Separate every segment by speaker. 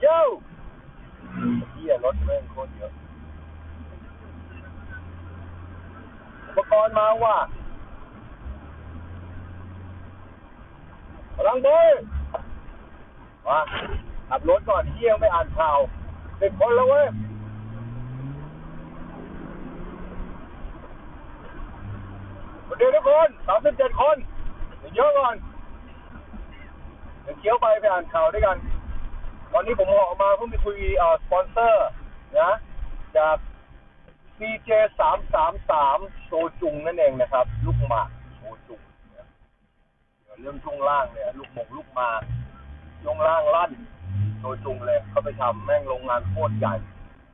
Speaker 1: โย่เฮียรถแม่งโคตรเยอะอุปกรณ์มาว่ะพลังเบยมาขับรถก่อนเที่ยงไม่อ่านข่าวเป็นคนแล้วเว้ยสวัสดีทุกคนสามสิบเจ็ดคนเยอะก่อนเดี๋ยวเคี้ยวไปไปอ่านข่าวด้วยกัน ตอนนี้ผมออกมาเพิ่งไปคุยสปอนเซอร์นะจาก CJ สามสามสามโซจุงนั่นเองนะครับ ลูกหมากโซจุงเรื่องช่วงล่างเนี่ยลูกหมงลูกหมากช่วงล่างลั่นโซจุงเลยเขาไปทำแม่งโรงงานโคตรใหญ่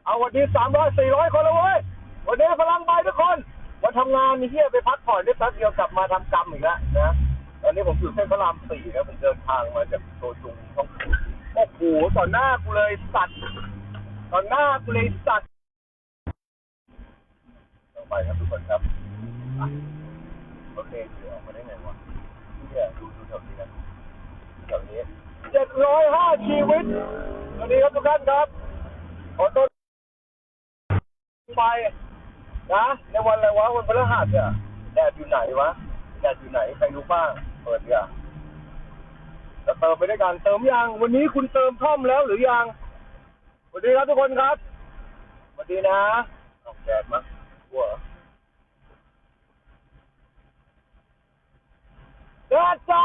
Speaker 1: เอาวันนี้สามร้อยสี่ร้อยคนแล้วเว้ยวันนี้พลังใบทุกคนมาทำงานนี่เฮียไปพักผ่อนได้แป๊บเดียวกลับมาทำกรรมอีกแล้วนะตอนนี้ผมอยู่เส้นพระรามสี่นะผมเดินทางมาจากโซจุงต้อง โอ้โหต่อหน้ากูเลยสัตว์ต่อหน้ากูเลยสัตว์ต้องไปครับทุกคนครับอะโอเคเดี๋ยวออกมาได้ไงวะเนี่ยดูดูแถวนี้นะแถวนี้เจ็ดร้อยห้าชีวิตสวัสดีครับทุกท่านครับขอต้อนไปนะในวันอะไรวะวันพฤหัสเนี่ยแดดอยู่ไหนวะแดดอยู่ไหนใครรู้บ้างเปิดเนี่ย จะเติมไปด้วยกันเติมยังวันนี้คุณเติมท่อมแล้วหรือยังสวัสดีครับทุกคนครับสวัสดีนะเอาแดดมากลัวเหรอแดดจ้า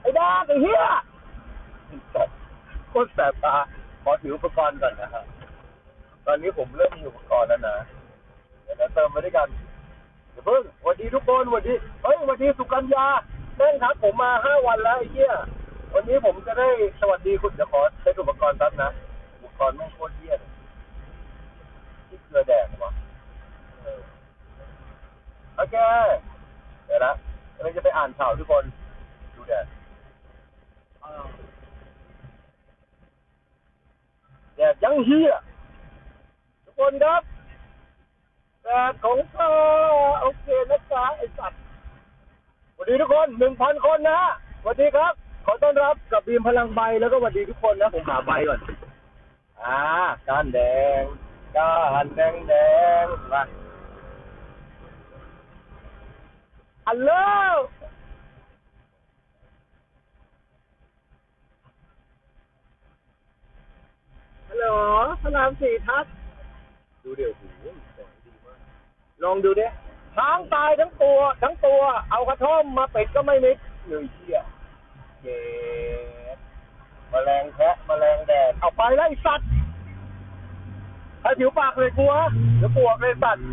Speaker 1: ไอ้แดดไอ้เหี้ยโคตรแสบตาขอถืออุปกรณ์ก่อนนะครับตอนนี้ผมเริ่มมีอุปกรณ์แล้วนะเดี๋ยวเราเติมไปด้วยกันเดี๋ยวเพิ่งสวัสดีทุกคนสวัสดีเฮ้ยสวัสดีสุกัญญา แม่งครับผมมาห้าวันแล้วไอ้เหี้ยวันนี้ผมจะได้สวัสดีคุณเดี๋ยวขอใช้อุปกรณ์แป๊บนะ อุปกรณ์แม่งโคตรเหี้ยเลยที่เกลือแดงวะเออโอเคเดี๋ยวนะเราจะไปอ่านข่าวทุกคน ดูแดดแดดยังเฮียทุกคนครับแต่ของเธอโอเคนะจ๊ะไอสัตว์ วัสดีทุกคนหนึ่งพันคนนะฮะสวัสดีครับ ขอต้อนรับกับบีมพลังใบแล้วก็สวัสดีทุกคนนะผมหาใบก่อน อ่าก้านแดงก้านแดงแดงมาฮัลโหลฮัลโหลพระรามสี่ทัศน์ดูเดี๋ยวหูแสงดีมากลองดูดิ ช้างตายทั้งตัว ทั้งตัว เอากระท่อมมาเป็ดก็ไม่มิดเลยเชี่ยเจ็ดแมลงแพะแมลงแดดเอาไปแล้วไอ้สัตว์ถ้าผิวปากเลยกลัวเดี๋ยวปวกเลยสัตว์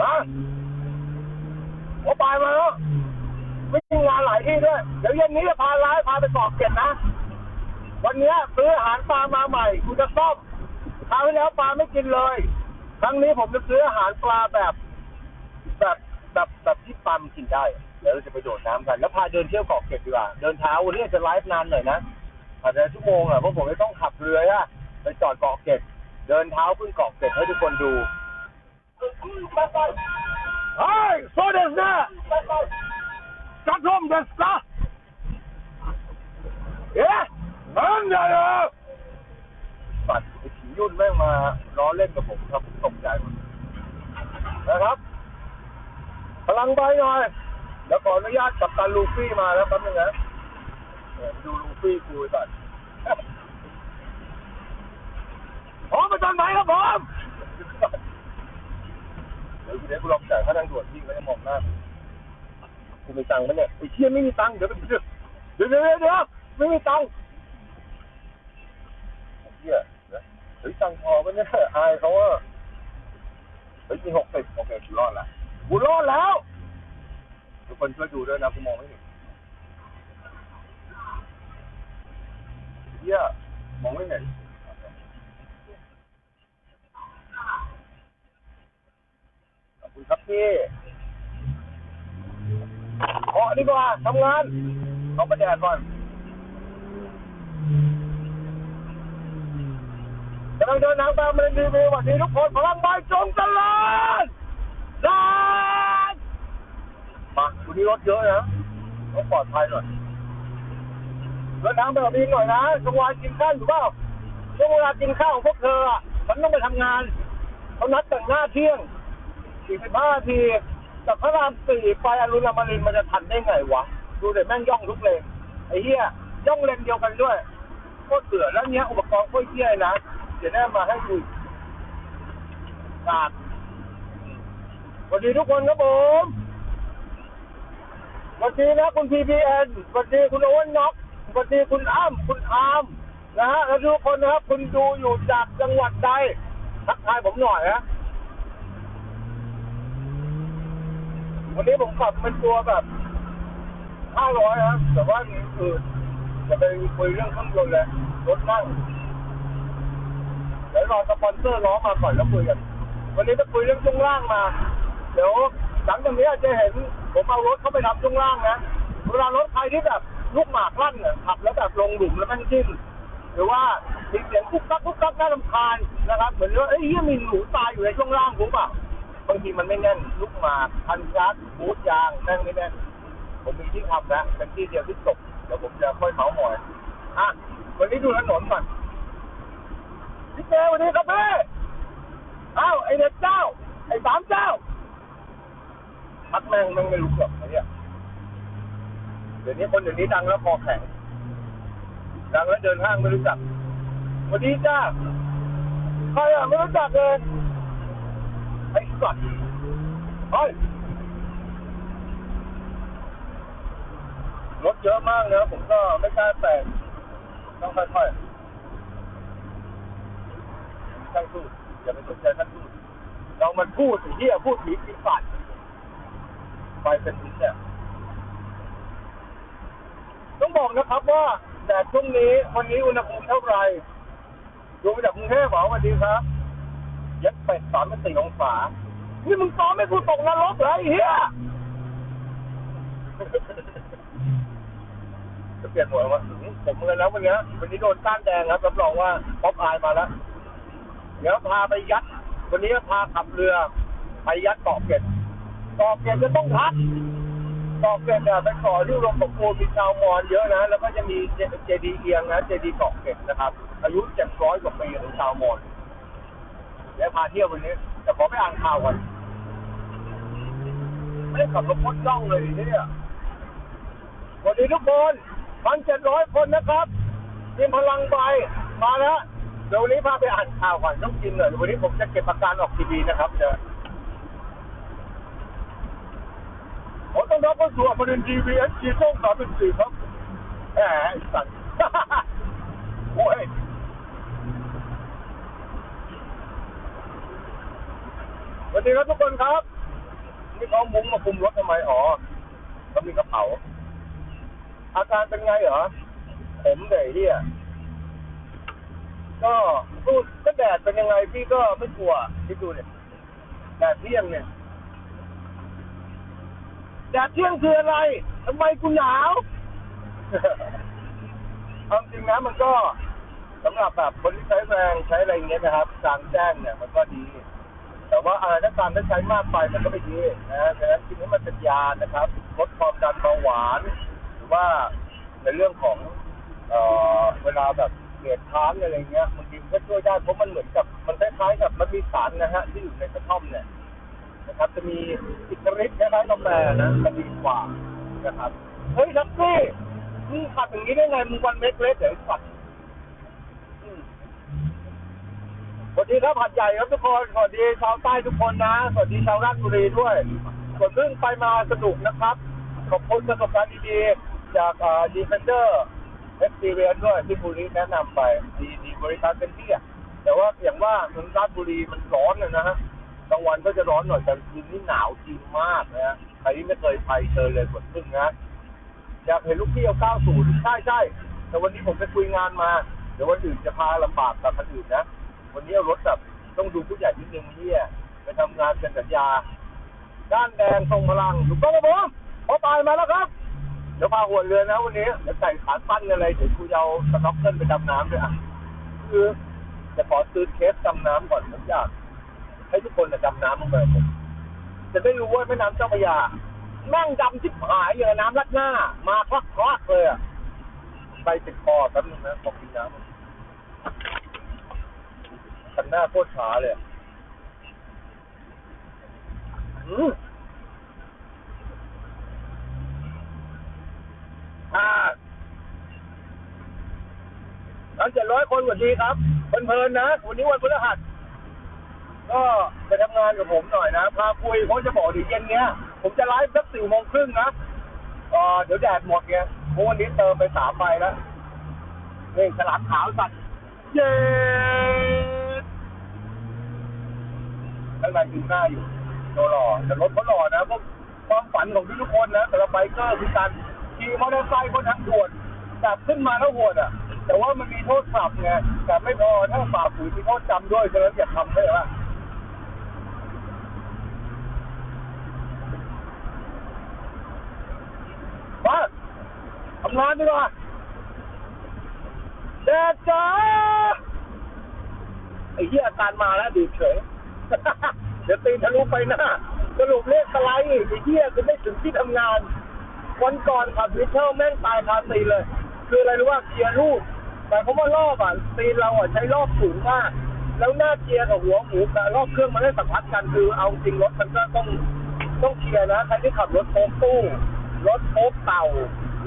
Speaker 1: มาหัวปลายมาแล้วไม่มีงานหลายที่ด้วย เดี๋ยวเย็นนี้จะพาร้ายพาไปเกาะเกร็ดนะ วันนี้ซื้ออาหารปลามาใหม่กูจะซ่อมคราวที่แล้วปลาไม่กินเลย ครั้งนี้ผมจะซื้ออาหารปลาแบบ แบบแบบแบบที่ปลามันกินได้เดี๋ยวเราจะไปโดดน้ำกัน แล้วพาเดินเที่ยวเกาะเกร็ดดีกว่า เดินเท้าวันนี้อาจจะไลฟ์นานหน่อยนะอาจจะชั่วโมงอะเพราะผมจะต้องขับเรืออะไปจอดเกาะเกร็ดเดินเท้าขึ้นเกาะเกร็ดให้ทุกคนดูเฮ้ยโซเดสนะจัดร่มเดสนะเอ๊ะมันใหญ่เหรอปัดไอ้ผี ยุ่นแม่งมาล้อเล่นกับผมครับตกใจหมดนะครับพลังใบหน่อยเดี๋ยวขออนุญาตกับตันลูฟี่มาแล้วแป๊บนึงนะดูลูฟี่คุยก่อนพร้อมประจันไหนครับผมเดี๋ยวเดี๋ยวกูลองจ่ายค่าทางด่วนที่ไม่ได้มองหน้ากูมีตังค์ไหมเนี่ยไอ้เชี่ยไม่มีตังค์เดี๋ยวไปเดี๋ยวเดี๋ยวเดี๋ยวเดี๋ยวไม่มีตังค์เฮียเดี๋ย ฮ้ยตังค์พอปะเนี่ยอายเขาอะเฮ้ยมีหกสิบโอเคกูรอดละกูรอดแล้ว ทุกคนช่วยดูด้วยนะกูมองไม่เห็นเฮียมองไม่เห็นขอบคุณครับพี่ขอดีกว่าทำงานเอาประแดดก่อนำลังเดินทางตามเรนดีวีสวัสดีทุกคนพลังใบจงเจริญจานมาวันนี้รถเยอะนะต้องปลอดภัยหน่อยเดินทางแบบนี้หน่อยนะกลางวันกินข้าวถูกเปล่าช่วงเวลากินข้าวของพวกเธออะฉันต้องไปทำงานเขานัดแต่งหน้าเที่ยงสี่สิบห้านาทีจากพระรามสี่ไปอรุณอมรินทร์มันจะทันได้ไงวะ ดูเด็แม่งย่องทุกเลนไอ้เหี้ยย่องเลนเดียวกันด้วยโคตรเสือแล้วเนี้ยอุปกรณ์โคตรเหี้ยเล ยนะเดี๋ยวแน่มาให้ดูขาดสวัสดีทุกคนครับผมสวัสดีนะคุณ PPN สวัสดีคุณโอเวนน็อกสวัสดีคุณอ้ำคุณอาร์มนะฮะแล้วทุกคนนะครับ คุณดูอยู่จากจังหวัดใดทักทายผมหน่อยนะวันนี้ผมขับเป็นตัวแบบ500ครับแต่ว่าคือจะไปคุยเรื่องเครื่องยนต์เลยรถนั่ง ดี๋ยวรอสปอนเซอร์ล้อมาก่อนแล้วคุยกัน วันนี้จะคุยเรื่องช่วงล่างมา เดี๋ยวหลังจากนี้จะเห็นผมเอารถเข้าไปทำช่วงล่างนะเวลารถใครที่แบบลูกหมากลั่นเนี่ยขับแล้วแบบลงหลุมแล้วแม่งจิ้มหรือว่ามีเสียงกุ๊กกักกุ๊กกักน่ารำคาญนะครับ เหมือนว่าเอ้ยเหี้ยมีหนูตายอยู่ในช่วงล่างผมเปล่าบางทีมันไม่แน่นลูกหมากพันชัดบูทยางแน่นไม่แน่นผมมีที่ทำแล้วเป็นที่เดียวที่จบเดี๋ยวผมจะค่อยเมาส์มอยอะวันนี้ดูถนนก่อน พี่เจวันนี้ครับพี่อ้าไอเด็กเจ้า ไอสามเจ้าพักแม่งแม่งไม่รู้หรอกไอ้เนี่ยเดี๋ยวนี้คนเดี๋ยวนี้ดังแล้วคอแข็ง ดังแล้วเดินห้างไม่รู้จักวัสดีจ้าใครอะไม่รู้จักเลยไอ้สัตว์เฮ้ยรถเยอะมากนะผมก็ไม่กล้าแต่งต้องค่อยๆ ช่างพูดอย่าไปสนใจท่านพูดเรามันพูดเหี้ยพูดผีกินปัดไปเป็นพิษเนี่ยต้องบอกนะครับว่าแดดช่วงนี้วันนี้อุณหภูมิเท่าไหร่ดูมาจากกรุงเทพเหรอวัสดีครับยัดเป็ดสามเป็นสี่องศานี่มึงซ้อมให้กูตกนรกเหรอไอ้เหี้ยจะเปลี่ยนหัวว่าหืมผมเลยนะวันนี้วันนี้โดนต้านแดงครับรับรองว่าป๊อปอายมาแล้ว เดี๋ยวพาไปยัด วันนี้พาขับเรือไปยัดเกาะเกร็ดเกาะเกร็ดจะต้องพักเกาะเกร็ดเนี่ยเป็นเกาะที่รวมกับโคมีชาวมอญเยอะนะ แล้วก็จะมีเจดีย์เอียงนะเจดีย์เกาะเกร็ดนะครับ อายุเจ็ดร้อยกว่าปีของชาวมอญเดี๋ยวพาเที่ยววันนี้ แต่ขอไปอ่านข่าวก่อนไม่ได้ขับรถพ้นจ้องเลยเนี่ยสวัสดีทุกคนพันเจ็ดร้อยคนนะครับทีมพลังใบมาแล้ว ดี๋ยววันนี้พาไปอ่านข่าวก่อนต้องกินหน่อยเดี๋ยวันนี้ผมจะเก็บอาการออกทีวีนะครับเดี๋ยวผมต้องรับเข้าสู่ประเด็นทีวีเอสจีช่องสามเป็นสี่ครับแหมสัตว์โอ้ยสวัสดีครับทุกคนครับ นี่เขามุ้งมาคุมรถทำไมอ๋อเขามีกระเป๋า อาการเป็นไงเหรอผมเดยเฮีย ก็พูดก็แดดเป็นยังไงพี่ก็ไม่กลัวคิดดูเนี่ยแดดเที่ยงเนี่ยแดดเที่ยงคืออะไรทำไมกูหนาวความจริงนะมันก็สำหรับแบบคนที่ใช้แรงใช้อะไรเงี้ยนะครับกลางแจ้งเนี่ยมันก็ดี แต่ว่าอะไรถ้าการถ้าใช้มากไปมันก็ไม่ดีนะดังนั้นกินให้มันเป็นยานะครับลดความดันเบาหวาน หรือว่าในเรื่องของเอ่อเวลาแบบ เกลียดค้างอะไรเงี้ยบางทีมันก็ช่วยได้เพราะมันเหมือนกับมันคล้ายๆกับมันมีสารนะฮะที่อยู่ในกระท่อมเนี่ยนะครับ จะมีอิทธิฤทธิ์คล้ายๆกาแฟนะจะดีกว่านะครับเฮ้ยทักซี่มึงขับอย่างนี้ได้ไงมึงวันเม็ดเล็กเดี๋ยวไอ้สัตว์อืมสวัสดีครับหัดใหญ่ครับทุกคนสวัสดีชาวใต้ทุกคนนะสวัสดีชาวราชบุรีด้วยส่วนเรื่องไปมาสนุกนะครับ ขอบคุณประสบการณ์ดีๆจากดีเฟนเดอร์ เอ็กซ์เรียนด้วยที่บุรีแนะนำไปดีดีบริการเต็มที่อะแต่ว่าอย่างว่าเมืองราชบุรีมันร้อนเลยนะฮะกลางวันก็จะร้อนหน่อยแต่คืนนี้หนาวจริงมากนะฮะใครที่ไม่เคยไปเจอเลยกดพึ่งนะอยากเห็นลูกพี่เอา90ใช่ใช่แต่วันนี้ผมไปคุยงานมา เดี๋ยววันอื่นจะพาลำบากกับคนอื่นนะ วันนี้เอารถแบบต้องดูผู้ใหญ่นิดนึงเฮียไปทำงานเป็นสัญญา ด้านแดงทรงพลังถูกต้องครับผมพอตายมาแล้วครับ เดี๋ยวพาหัวเรือนะวันนี้เดี๋ยวใส่ขาสั้นอะไรเดี๋ยวกูจะเอาสน็อกเกิลไปดำน้ำด้วยอะคือจะขอซื้อเคสดำน้ำก่อนผมอยากให้ทุกคนน่ะดำน้ำลงไปกับผมจะได้รู้ว่าแม่น้ำเจ้าพระยาแม่งดำชิบหายเลยน้ำรัดหน้า มาคลักคลักๆเลยอะไปติดคอแป๊บนึงนะขอกินน้ำคันหน้าโคตรช้าเลยอืมอ่าทั้งเจ็ดร้อยคน สวัสดีครับเพลินๆนะ วันนี้วันพฤหัส ก็ไปทำงานกับผมหน่อยนะ พาคุยเขาจะบอกถึงเย็นเนี้ย ผมจะไลฟ์สักสี่โมงครึ่งนะเอ่อเดี๋ยวแดดหมดไงเพราะวันนี้เติมไปสามใบแล้วนี่ฉลามขาวสัตว์เย้ข้างในคือหน้าอยู่โตหล่อแต่รถเขาหล่อนะพวกความฝันของทุกคนนะแต่ละไบเกอร์คือการขี่มอเตอร์ไซค์บนทางด่วนจับขึ้นมาแล้วโหดอะ แต่ว่ามันมีโทษปรับไงแต่ไม่พอถ้าฝ่าฝืนมีโทษจำด้วยฉะนั้นอย่าทำเลยว่ามาทำงานดีกว่าแดดจ้าไอ้เหี้ยอาการมาแล้วดูเฉยเดี๋ยวตีนทะลุไปหน้าสรุปเลขสไลด์ไอ้เหี้ยคือไม่ถึงที่ทำงานวันก่อนขับวิเทลแม่งตายคาตีเลย คืออะไรรู้ว่าเกียร์ลูก แต่เพราะว่ารอบอะตีนเราอะใช้รอบสูงมาก แล้วหน้าเกียร์กับหัวหมูกับรอบเครื่องมันไม่สัมพันธ์กันคือเอาจริงรถมันก็ต้องต้องเคลียร์นะใครที่ขับรถโค้งตู้ รถโค้งเต่า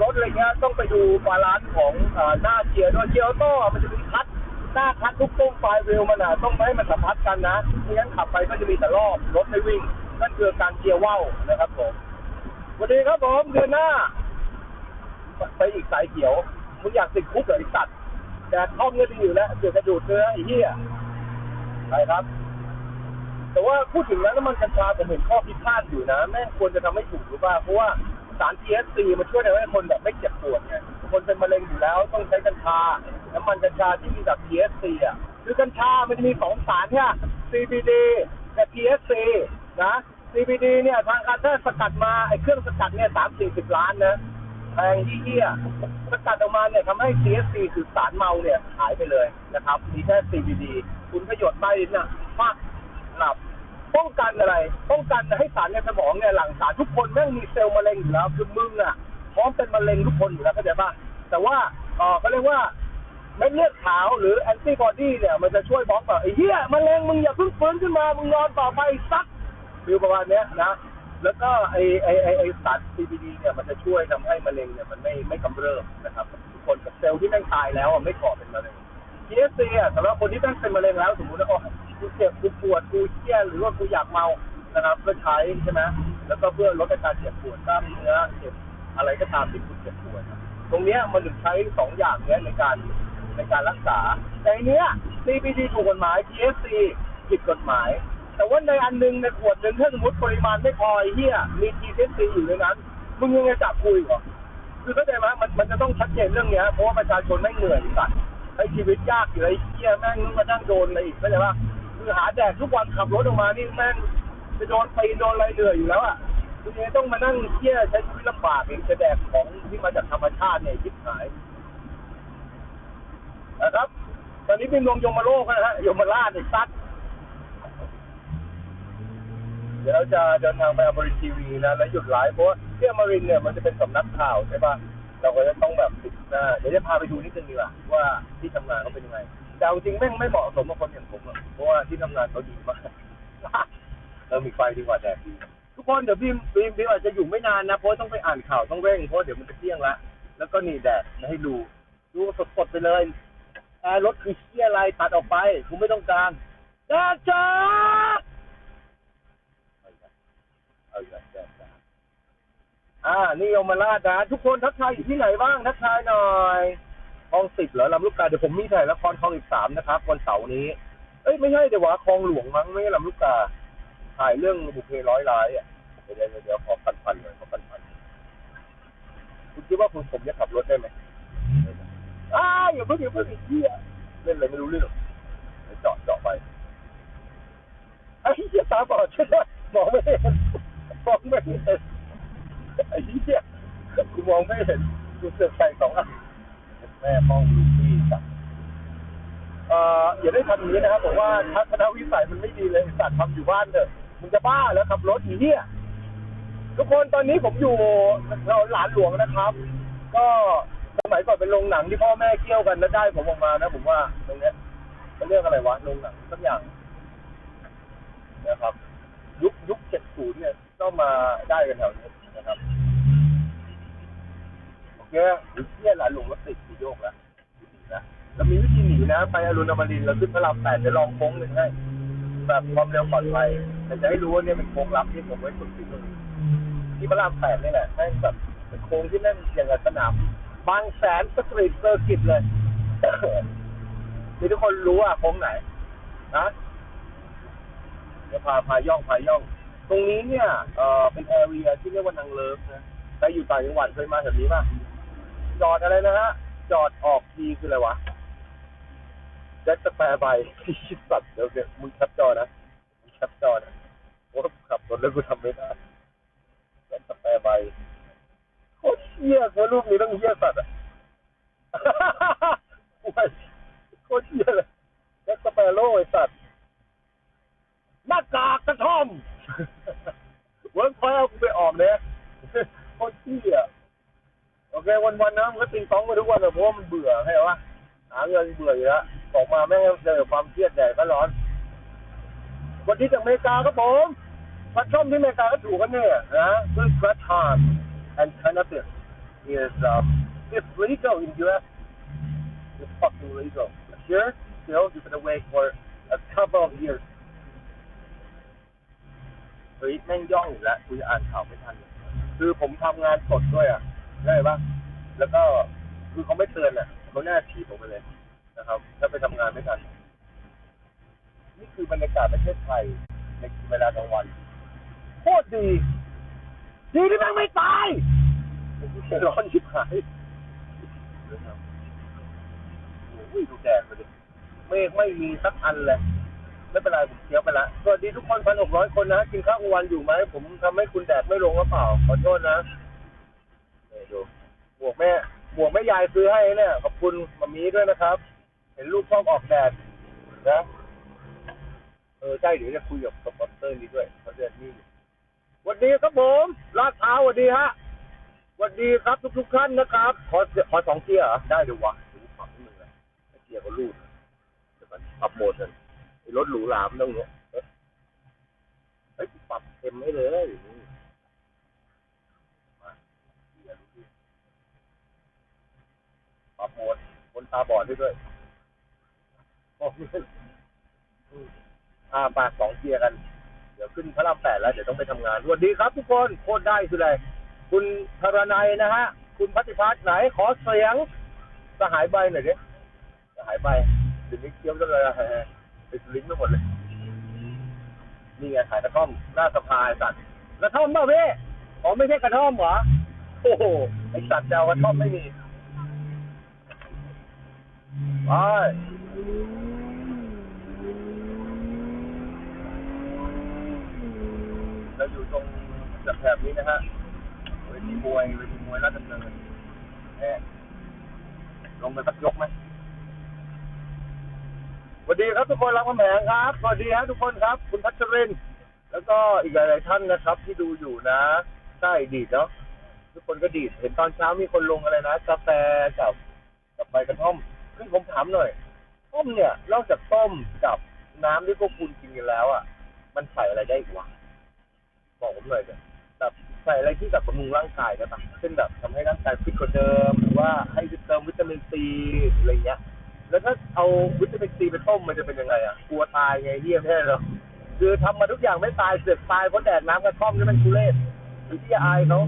Speaker 1: รถอะไรเงี้ยต้องไปดูบาลานซ์ของอหน้าเกียร์ด้วยเกียร์ต้อมันจะมีคลัดหน้าคลัดทุกตุ้มไฟเวลมันอะต้องไม่ให้มันสัมพันธ์กันนะไม่งั้นขับไปก็จะมีแต่รอบรถไม่วิ่งนั่นคือการเกียร์ว่าวนะครับผมสวัสดีครับผมเดือนหน้าไปอีกสายเขียวมึงอยากติดคุกเหรอไอ้สัตว์ แดดท่อมเงี้ยดีอยู่แล้วเดี๋ยวกระดูดเนื้อไอ้เหี้ยไปครับ แต่ว่าพูดถึงแล้วน้ำมันกัญชาผมเห็นข้อพิพาทอยู่นะแม่งควรจะทำให้ถูกหรือเปล่าเพราะว่าสาร THC มันช่วยทำให้คนแบบไม่เจ็บปวดไงคนเป็นมะเร็งอยู่แล้วต้องใช้กัญชา น้ำมันกัญชาที่มีแบบ THC อะคือกัญชา มันจะมีสองสารเนี่ย CBD กับ THC นะ CBD เนี่ยทางการแพทย์สกัดมาไอ้เครื่องสกัดเนี่ยสามสี่สิบล้านนะ พงที่เหี้ยสกัดออกมาเนี่ยทำให้ THC คือสารเมาเนี่ยหายไปเลยนะครับ มีแค่ CBD คุณประโยชน์ใต้ลิ้นน่ะมากหลับป้องกันอะไร ป้องกันให้สารในสมองเนี่ยหลั่งสารทุกคนแม่งมีเซลล์มะเร็งอยู่แล้วคือมึงอะพร้อมเป็นมะเร็งทุกคนอยู่แล้วเข้าใจป่ะแต่ว่าเออเขาเรียกว่าเม็ดเลือดขาวหรือแอนติบอดีเนี่ยมันจะช่วยบล็อกแบบไอ้เหี้ยมะเร็งมึงอย่าเพิ่งฟื้นขึ้นมา มึงนอนต่อไปสักฟิวประมาณเนี้ยนะ แล้วก็ไอไอไอไอสาร CBD เนี่ยมันจะช่วยทำให้มะเร็งเนี่ยมันไม่ไม่กำเริบนะครับทุกคนกับเซลล์ที่แม่งตายแล้วอะไม่ก่อเป็นมะเร็ง TSC อะสำหรับคนที่ตั้งเป็นมะเร็งแล้วสมมติว่าโอ้กูเจ็บกูปวดกูเครียดหรือว่ากูอยากเมานะครับเพื่อใช้ใช่ไหมแล้วก็เพื่อลดอาการเจ็บปวดกล้ามเนื้อเจ็บอะไรก็ตามที่คุณเจ็บปวดตรงเนี้ยมันถึงใช้สองอย่างเนี้ยในการในการรักษาแต่อันเนี้ย CBD ถูกกฎหมาย TSC ผิดกฎหมาย แต่ว่าในอันหนึงในขวดหนึ่งถ้าสมมติปริมาณไม่พอไอ้เหี้ยมี TSC อยู่ในนั้นมึงยังไงจับคุยเหรอคือเข้าใจไหมมันมันจะต้องชัดเจนเรื่องเนี้ยเพราะว่าประชาชนไม่เหนื่อยสัตว์ไอ้ชีวิตยากอยู่ไอ้เหี้ยแม่งต้องมานั่งโดนอะไรอีกเข้าใจปะคือหาแดดทุกวันขับรถออกมานี่แม่งจะโดนตีนโดนอะไรเหนื่อยอยู่แล้วอะคุณยังต้องมานั่งเหี้ยใช้ชีวิตลำบากเองจะแดกของที่มาจากธรรมชาติเนี่ยชิบหายนะครับ ตอนนี้เป็นลงยมโลกนะฮะยมราชไอ้ซัด เดี๋ยวเราจะเดินทางไปอมรินทีวีนะแล้วหยุดไลฟ์เพราะว่าที่อมรินเนี่ยมันจะเป็นสำนักข่าวใช่ปะเราก็จะต้องแบบติดหน้าเดี๋ยวจะพาไปดูนิดนึงดีกว่าว่าที่ทำงานเขาเป็นยังไงแต่เอาจริงแม่งไม่เหมาะสมกับคนอย่างผมอะเพราะว่าที่ทำงานเขาดีมากเรามีไฟดีกว่าแดดดีทุกคนเดี๋ยวบีมบีมบีมอาจจะอยู่ไม่นานนะเพราะต้องไปอ่านข่าวต้องเร่งเพราะเดี๋ยวมันจะเที่ยงละแล้วก็นี่แดดมาให้ดูดูสดๆไปเลยแต่รถคือเที่ยอะไรตัดออกไปกูไม่ต้องการแดดจ้า เอาอีกแล้วแดจ้าอ่านี่ยมราชนะ ทุกคนทักทายอยู่ที่ไหนบ้างทักทายหน่อยคลองสิบเหรอลำลูกกาเดี๋ยวผมมีถ่ายละครคลองอีกสามนะครับวันเสาร์นี้ เอ้ยไม่ใช่เดี๋ยวว่าคลองหลวงมั้งไม่ใช่ลำลูกกาถ่ายเรื่องบุพเพร้อยร้ายอะเดี๋ยวเดี๋ยวเดี๋ยวขอปันปันหน่อยขอปันปันคุณคิดว่าคุณผมจะขับรถได้ไหมอ้าอย่าเพิ่งอย่าเพิ่งไอ้เหี้ยเล่นอะไรไม่รู้เรื่องเจาะเจาะไปไอ้เหี้ยตาบอดใช่ไหมมองไม่เห็น มองไม่เห็นไอ้เหี้ยกูมองไม่เห็นกูเสือกใส่สองอันแม่มองดูที่จับเอ่ออย่าได้ทำอย่างนี้นะครับผมว่าทัศนวิสัยมันไม่ดีเลยสัตว์ทำอยู่บ้านเถอะมึงจะบ้าแล้วขับรถอีเหี้ยทุกคนตอนนี้ผมอยู่เราหลานหลวงนะครับ ก็สมัยก่อนเป็นโรงหนังที่พ่อแม่เที่ยวกันแล้วได้ผมออกมานะผมว่าตรงเนี้ยมันเรียกอะไรวะโรงหนังสักอย่างนะครับ ยุคยุคเจ็ดศูนย์เนี่ย ก็มาได้กันแถวนี้นะครับโอเคเนี่ยหลานหลวงรถติดสีโยกแล้วนะแล้วมีวิธีหนีนะ ไปอรุณอมรินทร์แล้วขึ้นพระรามแปดเดี๋ยวลองโค้งหนึ่งให้แบบความเร็วปลอดภัยแต่จะให้รู้ว่าเนี่ยเป็นโค้งลับที่ผมไว้ฝึกที่มือที่พระรามแปดนี่แหละแม่งแบบเป็นโค้งที่แม่งอย่างกับสนามบางแสนสตรีทเซอร์กิตเลยมีทุกคนรู้อะโค้งไหนนะเดี๋ยวพาพาย่องพาย่อง ตรงนี้เนี่ยเอ่อเป็นแอเรียที่เรียกว่านางเลิฟนะใครอยู่ต่างจังหวัดเคยมาแบบนี้ป่ะ จอดอะไรนะฮะ จอดออกทีคืออะไรวะแจ็คสแปรใบชิดสัตว์เดี๋ยวเดี๋ยวมึงแคปจอนะมึงแคปจอนะว่าขับรถแล้วกูทำไม่ได้แจ็คสแปรใบโคตรเหี้ยว่ารูปนี้ต้องเหี้ยสัตว์อะโคตรเหี้ยเลยแจ็คสเปโร่ไอ้สัตว์หน้ากากกระท่อม เวิร์กพอยเอากูไปออกเนี่ยโคตรขี้อะโอเควันๆนะมันก็ติงต้องมาทุกวันอะเพราะว่ามันเบื่อใช่ปะหาเงินเบื่ออยู่แล้วออกมาแม่งเจอความเครียดแดดก็ร้อนวันที่จากอเมริกาครับผมพัดช่อมที่อเมริกาก็ถูกกันเนี่ยนะคือ crash harm and cannabis is um it's legal in US it's fucking legal here still you're gonna wait for a couple of years เฮ้ยแม่งย่องอยู่แล้วคุยอ่านข่าวไม่ทัน คือผมทำงานสดด้วยอะได้ปะแล้วก็คือเขาไม่เตือนอะเขาหน้าถีบผมไปเลยนะครับถ้าไปทำงานไม่ทัน นี่คือบรรยากาศประเทศไทยในเวลากลางวันโคตรดี ดีที่แม่งไม่ตายร้อนชิบหายดูแดดมาดิเมฆไม่มีสักอันเลย ไม่เป็นไรผมเคี้ยวไปละสวัสดีทุกคนพันหกร้อยคนนะกินข้าวกลางวันอยู่ไหมผมทำให้คุณแดดไม่ลงหรือเปล่า ขอโทษนะนี่ดูหมวกแม่หมวกแม่ยายซื้อให้เนี่ยขอบคุณมามีด้วยนะครับ เห็นลูกชอบออกแดดนะเออใช่เดี๋ยวจะคุยกับสปอนเซอร์นี้ด้วยเขาเดือนนี้วัสดีครับผมลาดเท้าวสวัสดีฮะสวัสดีครับทุกทุกท่านนะครับ ขอขอสองเทียร์ได้เดี๋ยววะเดี๋ยวกูปรับให้มึงเลยไอ้เทียร์เขาลูดเดี๋ยวมันปรับโหมดกัน รถหรูหรามนต้องเนี้ยเอ๊ะเฮ้ยปรับเต็มให้เลยปรับหมดคนตาบอดด้ด้วยโอ้ยอ่าปากสองเกียร์กัน เดี๋ยวขึ้นพระรามแปดแล้ว เดี๋ยวต้องไปทำงาน สวัสดีครับทุกคน โคตรได้คืออะไรคุณธรนัยนะฮะ คุณพัติพัฒน์ไหน ขอเสียงสหายใบหน่อยดิสหายใบเดี๋ยวนี้เคี้ยวจนเลย อะไปสลิ้นไปหมดเลย นี่ไงขายกระท่อมหน้าสภาไอ้สัตว์กระท่อมเปล่าพี่อ๋อไม่ใช่กระท่อมเหรอ โอ้โห ไอสัตว์เจ้ากระท่อมไม่มีไปเราอยู่ตรงแถบนี้นะฮะเวทีมวยเวทีมวยราชดำเนินแอบลงไปสักยกไหมส วัสดีครับทุกคนรักคำแหงครับ สวัสดีฮะทุกคนครับ คุณพัชริน แล้วก็อีกหลายๆท่านนะครับ ที่ดูอยู่นะใช่ดีดเนาะทุกคนก็ดีดเห็นตอนเช้ามีคนลงอะไรนะกาแฟกับกับใบกระท่อมซึ่งผมถามหน่อยต้มเนี่ยนอกจากต้มกับน้ำที่พวกคุณกินกันแล้วอะ มันใส่อะไรได้อีกวะบอกผมหน่อยเลยแบบใส่อะไรที่แบบบำรุงร่างกายได้ปะเช่นแบบทำให้ร่างกายฟิตกว่าเดิม หรือว่าให้เติมวิตามินซีอะไรเงี้ย แล้วถ้าเอาวิตามินซีไปต้มมันจะเป็นยังไงอะกลัวตายไงเฮียแม่เหรอคือทำมาทุกอย่างไม่ตายเสือกตายเพราะแดดน้ำกระท่อมนี่มันทุเรศหรือที่อายเขา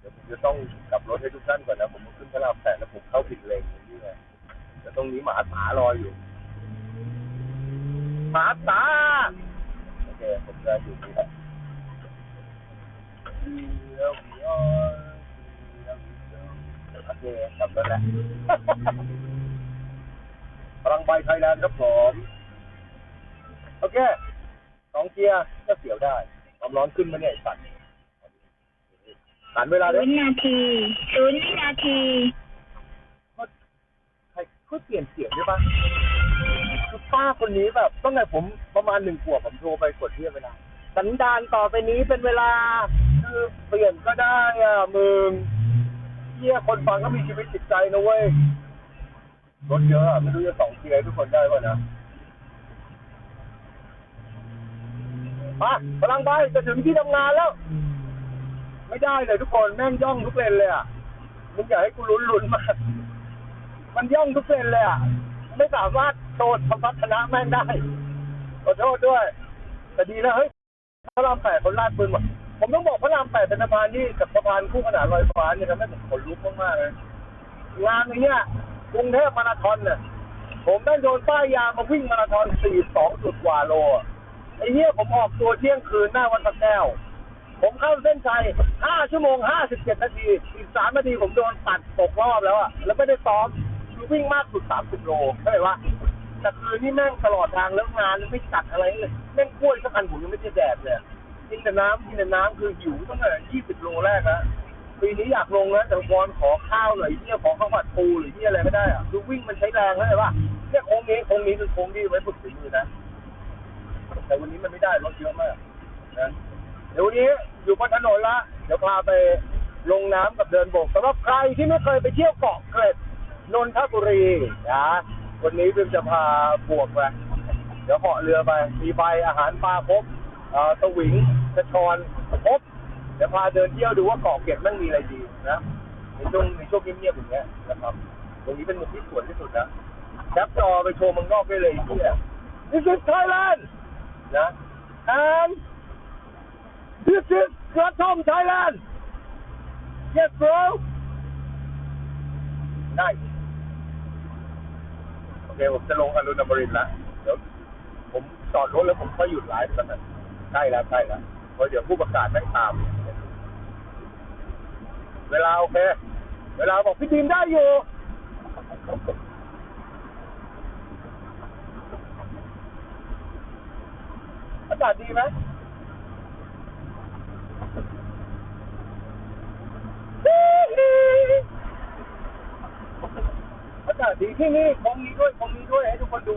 Speaker 1: เดี๋ยวผมจะต้องกลับรถให้ทุกท่านก่อนนะผมขึ้นพระรามแปดแล้วผมเข้าผิดเลนอย่างนี้ไงแต่ตรงนี้หมาตารออยู่หมาตาโอเคผมจะอยู่นี่แหละเดี๋ เคกลับแล้วแหละพลังใบไทยแลนด์ครับผม โอเคสองเกียร์ก็เสียวได้ ความร้อนขึ้นมาเนี่ยไอ้สัตว์หันเวลา
Speaker 2: ศู
Speaker 1: ด้วย
Speaker 2: นย์นาทีศูนย์วินาที
Speaker 1: ใครช่วยเปลี่ยนเสียงได้ปะคือป้าคนนี้แบบตั้งแต่ผมประมาณหนึ่งขวบผมโทรไปกดเรียกไม่ได้สันดานต่อไปนี้เป็นเวลา คือเปลี่ยนก็ได้อะมึง เฮียคนฟังก็มีชีวิตจิตใจนะเว้ยรถเยอะอะไม่รู้จะสองเกียร์ทุกคนได้ป่ะนะมาพลังไปจะถึงที่ทำงานแล้ว ไม่ได้เลยทุกคนแม่งย่องทุกเลนเลยอะมึงอยากให้กูลุ้นลุ้นมากมันย่องทุกเลนเลยอะไม่สามารถโดนพพัฒนะแม่งได้ขอโทษด้วย แต่ดีนะเฮ้ยพระรามแปดคนลาดปืนหมด ผมต้องบอกพระรามแปดเป็นสะพานที่กับสะพานคู่ขนานลอยฟ้าเนี่ยทำให้ผมขนลุกมากๆเลยงานนี้เนี่ยกรุงเทพมาราธอนเนี่ยผมได้โดนป้ายยามาวิ่งมาราธอน 42จุดกว่าโลอะไอ้เหี้ยผมออกตัวเที่ยงคืนหน้าวัดพระแก้ว ผมเข้าเส้นชัย 5 ชั่วโมง 57 นาที อีก 3 นาทีผมโดนตัดตกรอบแล้วอะแล้วไม่ได้ซ้อมคือวิ่งมากสุด 30 โลเข้าใจปะแต่คืนนี่แม่งตลอดทางแล้วงานไม่ตัดอะไรเลย แม่งกล้วยสักอันผมยังไม่ได้แดดเลย กินแต่น้ำกินแต่น้ำคือหิวตั้งแต่20โลแรกแล้วปีนี้อยากลงนะแต่วอนขอข้าวหน่อยที่ขอข้าวผัดปูหรือที่อะไรไม่ได้อะคือวิ่งมันใช้แรงเข้าใจปะเนี่ยโค้งนี้โค้งนี้คือโค้งที่ไว้ฝึกฝีมือนะ แต่วันนี้มันไม่ได้รถเยอะมากนะเดี๋ยววันนี้อยู่บนถนนละ เดี๋ยวพาไปลงน้ำกับเดินบกสำหรับใครที่ไม่เคยไปเที่ยวเกาะเกร็ดนนทบุรีนะวันนี้บิมจะพาบวกไปเดี๋ยวเหาะเรือไปมีใบอาหารปลาครบเอ่อสวิง กระชอนครบเดี๋ยวพาเดินเที่ยวดูว่าเกาะเก็ดมันมีอะไรดีนะในช่วงในช่วงเงียบๆอย่างเงี้ยนะครับ ตรงนี้เป็นมุมที่สวยที่สุดนะแคปจอไปโชว์มืองนอกได้เลยเนี่ย This is Thailand นะ and This is Kratom Thailand. Yes, bro. Nice. โอเคผมจะลงอรุณอมรินทร์ละเดี๋ยวผมจอดรถแล้วผมก็หยุดไลฟ์กันนะใกล้แล้วใกล้แล้ว ราะเดี๋ยวผู้ประกาศแม่งตาม เวลาโอเค เวลาบอกพี่ดีมได้อยู่อากาศดีไหมอากาศดีที่นี่คงนี้ด้วยคงนี้ด้วยให้ทุกคนดู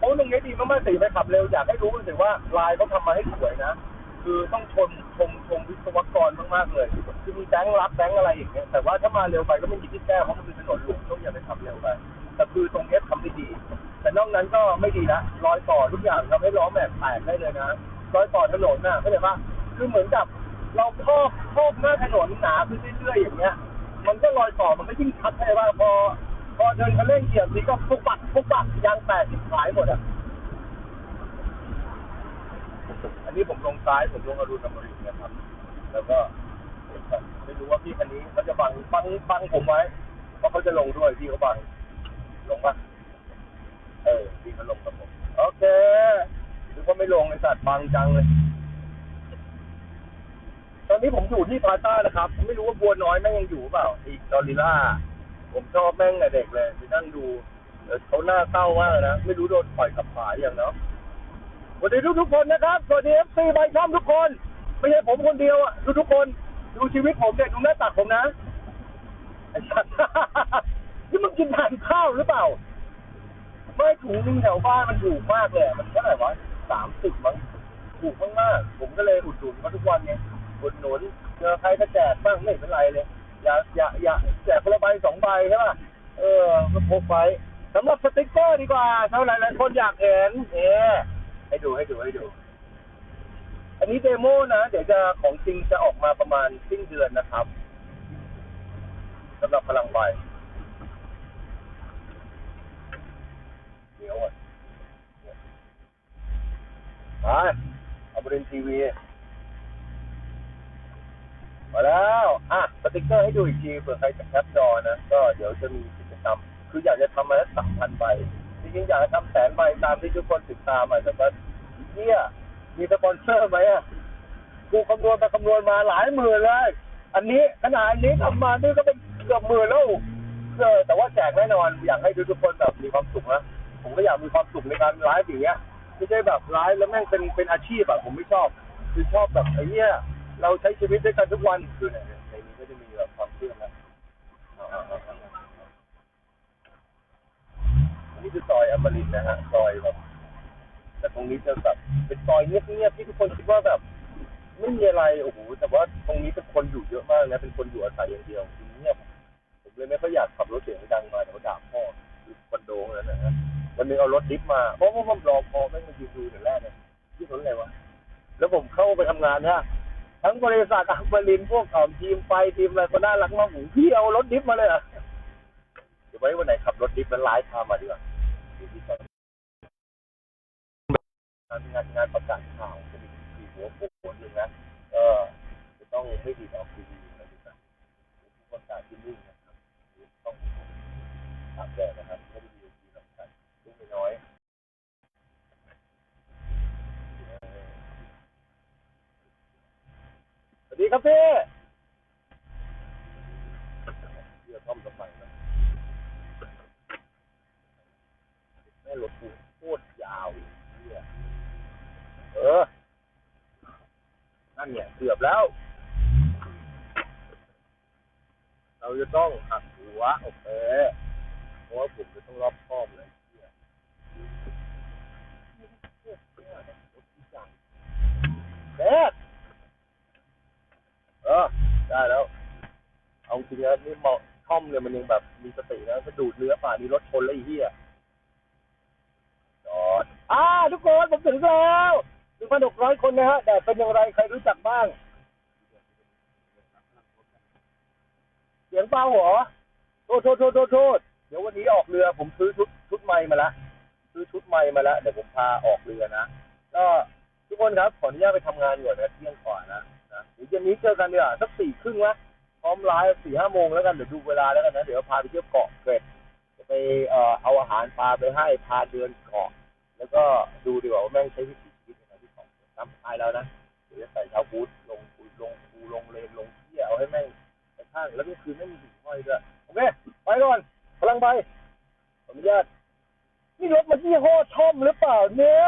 Speaker 1: โอ้ตรงนี้ดีมากๆสีไปขับเร็วอยากให้รู้เลยว่าลายเขาทำมาให้สวยนะ คือต้องชมชมชมวิศวกรมากๆเลย คือมีแบงค์รับแบงค์อะไรอย่างเงี้ยแต่ว่าถ้ามาเร็วไปก็ไม่มีที่แก้เพราะมันเป็นถนนหลวงต้องอย่าไปขับเร็วไปแต่คือตรงเนี้ยทำได้ดี แต่นอกนั้นก็ไม่ดีนะรอยต่อทุกอย่างทำให้ล้อแม็กแตกได้เลยนะรอยต่อถนนน่ะเข้าใจปะคือเหมือนกับเราครอบครอบหน้าถนนหนาขึ้นเรื่อยๆอย่างเงี้ย มันก็รอยต่อมันก็ยิ่งชัดเลยว่าพอพอเดินคันเร่งเหยียบนี่ก็ปุ๊บปักปุ๊บปักยางแตกสิบขายหมดอะ อันนี้ผมลงซ้ายผมลงอรุณอมรินทร์นะครับ แล้วก็ไม่รู้ว่าพี่คันนี้เขาจะบังบังบังผมไว้เพราะเขาจะลงด้วยพี่เขาบังลงปะเออพี่เขาลงกับผมโอเคหรือว่าไม่ลงไอสัตว์บังจังเลย ตอนนี้ผมอยู่ที่พาต้านะครับ ไม่รู้ว่าบัวน้อยแม่งยังอยู่เปล่าอีกดอลลิล่าผมชอบแม่งแต่เด็กเลยไปนั่งดูเเขาหน้าเศร้ามากนะไม่รู้โดนปล่อยขับขายอย่างเนาะ สวัสดีทุกทุกคนนะครับสวัสดีเอฟซีใบช่อมทุกคน ไม่ใช่ผมคนเดียวอะดูทุกคนดูชีวิตผมเนี่ยดูหน้าตักผมนะไอ้สัตว์ นี่มึงกินทานข้าวหรือเปล่า ไม่ถุงนึงแถวบ้านมันถูกมากเลยมันเท่าไหร่วะสามสิบมั้งถูกมากๆผมก็เลยอุดหนุนเขาทุกวันไงอุดหนุนเจอใครก็แจกบ้างไม่เป็นไรเลย อย่าอย่าอย่าแจกคนละใบสองใบใช่ป่ะเออก็พกไปสำหรับสติ๊กเกอร์ดีกว่าเท่าไหร่หลายคนอยากเห็นเอ ให้ดูให้ดูให้ดู อันนี้เดโมนะ เดี๋ยวจะของจริงจะออกมาประมาณสิ้นเดือนนะครับสำหรับพลังไฟเดี๋ยวก่อนไปเอาบรินทีวีมาแล้ว อะ สติ๊กเกอร์ให้ดูอีกทีเผื่อใครจะแคปจอนะ ก็เดี๋ยวจะมีกิจกรรม คืออยากจะทำมาแล้วสามพันใบ จริงๆอยากจะทำแสนใบตามที่ทุกคนติดตามอะแต่ว่าเนี่ยมีสปอนเซอร์ไหมอะกูคำนวณไปคำนวณมาหลายหมื่นเลย อันนี้ขนาดอันนี้ทำมานี่ก็เป็นเกือบหมื่นแล้วเออแต่ว่าแจกแน่นอนอยากให้ทุกคนแบบมีความสุขนะผมก็อยากมีความสุขในการไลฟ์อย่างเงี้ยไม่ใช่แบบไลฟ์แล้วแม่งเป็นเป็นอาชีพอะผมไม่ชอบ คือชอบแบบไอ้เนี้ยเราใช้ชีวิตด้วยกันทุกวันคือในในนี้ก็จะมีแบบความเชื่อนะเอาๆๆๆอั นนี้คือซอยอมรินทร์นะฮะซอยแบบแต่ตรงนี้จะแบบเป็นซอยเงียบๆที่ทุกคนคิดว่าแบบไม่มีอะไรโอ้โหแต่ว่าตรงนี้เป็นคนอยู่เยอะมากนะเป็นคนอยู่อาศัยอย่างเดียวเงียบผมเลยไม่ค่อยอยากขับรถเสียงดังมาเดี๋ยวด่าพ่อคือคอนโดนั้นนะฮะวันนึงเอารถดิฟมาเพราะว่าผมรอพอแม่มายืนดูแต่แรกเนี่ยที่สนอะไรวะแล้วผมเข้าไปทำงานนะทั้งบริษัทอัมบรินพวกเอ่อทีมไฟทีมอะไรก็น่ารักมากผมพี่เอารถดิฟมาเลยเหรอะเดี๋ยวไว้วันไหนขับรถดิฟแล้วไลฟ์พามาดีกว่า งานงานงานประกาศข่าวจะมีมีหัวโขนหนึ่งนะเออจะต้องไม่ดีออกทีวีอะไรดีกว่าประกาศที่นี่งนะครับต้องตากแดดนะครับไม่ได้ดีดีหรอกครับลูกน้อยสวัสดีครับพี่เรือท่อมสมัยนะ แม่รถกูโคตรยาวเหี้ยเออ นั่นเนี่ยเกือบแล้ว เราจะต้องหักหัวโอเคเพราะว่าผมจะต้องรอบคอบเลยเหี้ยแดเออ ได้แล้ว เอาจริงนะนี่มองท่อมเนี่ยมันยังแบบมีสตินะถ้าดูดเนื้อป่านี้รถชนแล้วไอ้เหี้ย อ่าทุกคนผมถึงแล้วหนึ่งพันหกร้อยคนนะฮะแดดเป็นอย่างไรใครรู้จักบ้าง เสียงเบาหรอโทษโทษโทษโทษโทษเดี๋ยววันนี้ออกเรือผมซื้อชุดชุดไม้มาละซื้อชุดไม้มาละเดี๋ยวผมพาออกเรือนะก็ทุกคนครับขออนุญาตไปทำงานก่อนนะเที่ยงก่อนนะนะเดี๋ยวเย็นนี้เจอกันเดี๋ยวสักสี่ครึ่งวะพร้อมไลฟ์สี่ห้าโมงแล้วกันเดี๋ยวดูเวลาแล้วกันนะเดี๋ยวพาไปเที่ยวเกาะเกร็ดจะไปเอ่อเอาอาหารปลาไปให้พาเดินเกาะ แล้วก็ดูดีกว่าว่าแม่งใช้วิธีชีวิตยังไงที่สองน้ำท้ายแล้วนะเดี๋ยวจะใส่เท้าบูทลงปูลงปูลงเลนลงเที่ยวให้แม่งไปข้างแล้วก็คือไม่มีหิ่งห้อยด้วยโอเคไปก่อนพลังไปขออนุญาตนี่รถมันยี่ห้อช่อมหรือเปล่าเนี่ย